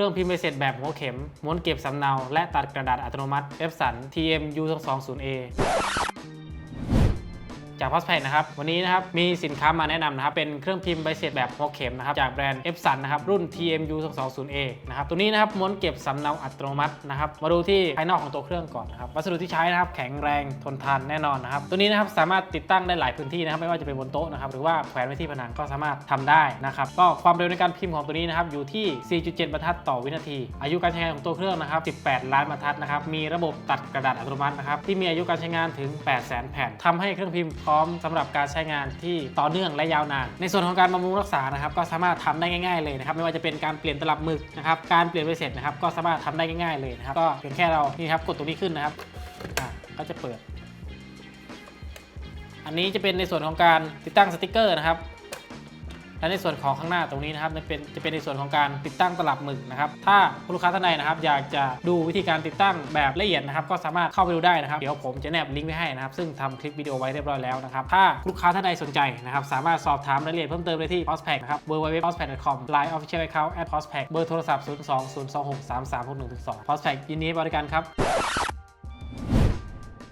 ครื่องพิมพ์ใบเสร็จแบบหัวเข็มม้วนเก็บสำเนา และตัดกระดาษอัตโนมัติเอฟสัน TM U220A จากพอสแพกนะครับ วันนี้นะครับ มีสินค้ามาแนะนำนะครับ เป็นเครื่องพิมพ์ใบเสร็จแบบหัวเข็มนะครับ จากแบรนด์ Epson นะครับ รุ่น TMU 220A นะครับ ตัวนี้นะครับม้วนเก็บสำเนาอัตโนมัตินะครับ มาดูที่ภายนอกของตัวเครื่องก่อนนะครับ วัสดุที่ใช้นะครับ แข็งแรงทนทานแน่นอนนะครับ ตัวนี้นะครับสามารถติดตั้งได้หลายพื้นที่นะครับ ไม่ว่าจะเป็นบนโต๊ะนะครับ หรือว่าแขวนไว้ที่ผนังก็สามารถทำได้นะครับ ก็ความเร็วในการพิมพ์ของตัวนี้นะครับ อยู่ที่ 4.7 บรรทัดต่อวินาที อายุการใช้งานของตัวเครื่องนะครับ 18 ล้านบรรทัดนะครับ มีระบบตัดกระดาษอัตโนมัตินะครับ ที่มีอายุการใช้งานถึง 800,000 แผ่นทำให้เครื่องพิมพ์ร้อมสำหรับการใช้งานที่ต่อเนื่องและยาวนาน ในส่วนของการบำรุงรักษานะครับก็สามารถทำได้ง่ายๆเลยนะครับไม่ว่าจะเป็นการเปลี่ยนตลับหมึกนะครับการเปลี่ยนใบเสร็จนะครับก็สามารถทำได้ง่ายๆเลยนะครับก็เพียงแค่เรานี่ครับกดตรงนี้ขึ้นนะครับอะก็จะเปิด อันนี้จะเป็นในส่วนของการติดตั้งสติกเกอร์นะครับ และในส่วนของข้างหน้าตรงนี้นะครับจะเป็นจะเป็นในส่วนของการติดตั้งตลับหมึกนะครับ ถ้าผู้ลูกค้าท่านใดนะครับ อยากจะดูวิธีการติดตั้งแบบละเอียดนะครับ ก็สามารถเข้าไปดูได้นะครับ เดี๋ยวผมจะแนบลิงก์ไว้ให้นะครับ ซึ่งทำคลิปวิดีโอไว้เรียบร้อยแล้วนะครับ ถ้าลูกค้าท่านใดสนใจนะครับ สามารถสอบถามรายละเอียดเพิ่มเติมได้ที่ postpack นะครับ www.postpack.com line official account at postpack เบอร์โทรศัพท์ 0 2 0 2 6 3 3 6 1 2 postpack ยินดีให้บริการครับ